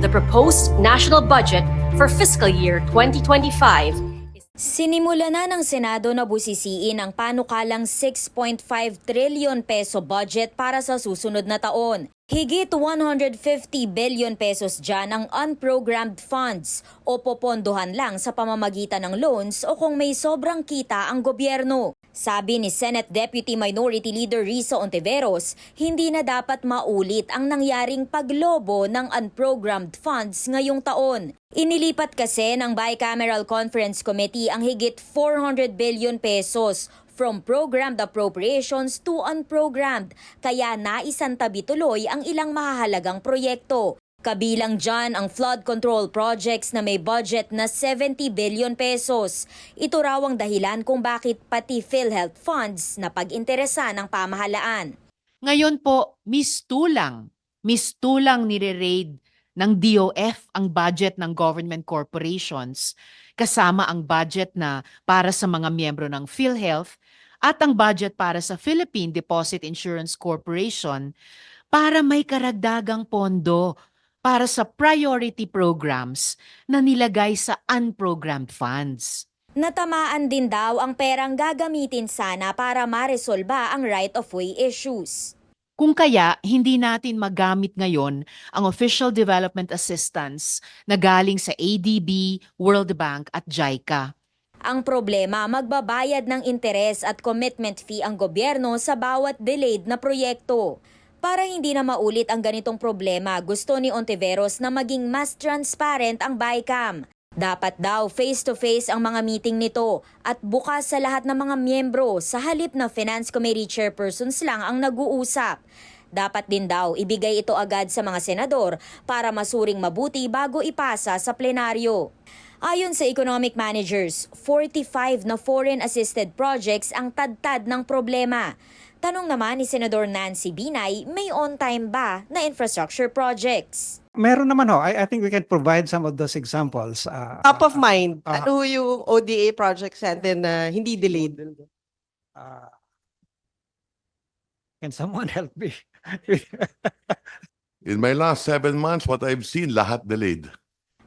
The proposed national budget for fiscal year 2025 Sinimula na ng Senado na busisiin ang panukalang 6.5 trillion peso budget para sa susunod na taon. Higit 150 billion pesos dyan ang unprogrammed funds o popondohan lang sa pamamagitan ng loans o kung may sobrang kita ang gobyerno. Sabi ni Senate Deputy Minority Leader Risa Ontiveros, hindi na dapat maulit ang nangyaring paglobo ng unprogrammed funds ngayong taon. Inilipat kasi ng Bicameral Conference Committee ang higit 400 billion pesos from programmed appropriations to unprogrammed, kaya naisantabi tuloy ang ilang mahahalagang proyekto. Kabilang dyan ang flood control projects na may budget na 70 billion pesos. Ito raw ang dahilan kung bakit pati PhilHealth funds na pag-interesa ng pamahalaan. Ngayon po, mistulang, mistulang nire-raid ng DOF ang budget ng government corporations kasama ang budget na para sa mga miyembro ng PhilHealth at ang budget para sa Philippine Deposit Insurance Corporation para may karagdagang pondo para sa priority programs na nilagay sa unprogrammed funds. Natamaan din daw ang perang gagamitin sana para maresolba ang right-of-way issues. Kung kaya, hindi natin magamit ngayon ang official development assistance na galing sa ADB, World Bank at JICA. Ang problema, magbabayad ng interes at commitment fee ang gobyerno sa bawat delayed na proyekto. Para hindi na maulit ang ganitong problema, gusto ni Ontiveros na maging mas transparent ang BICAM. Dapat daw face-to-face ang mga meeting nito at bukas sa lahat ng mga miyembro sa halip na Finance Committee chairpersons lang ang nag-uusap. Dapat din daw ibigay ito agad sa mga senador para masuring mabuti bago ipasa sa plenaryo. Ayon sa economic managers, 45 na foreign-assisted projects ang tadtad ng problema. Tanong naman ni Senador Nancy Binay, may on-time ba na infrastructure projects? Meron naman ho. I, I think we can provide some of those examples. Uh, Top of mind, ah. ano yung ODA projects natin na hindi delayed? uh, can someone help me? In my last seven months, what I've seen, lahat delayed.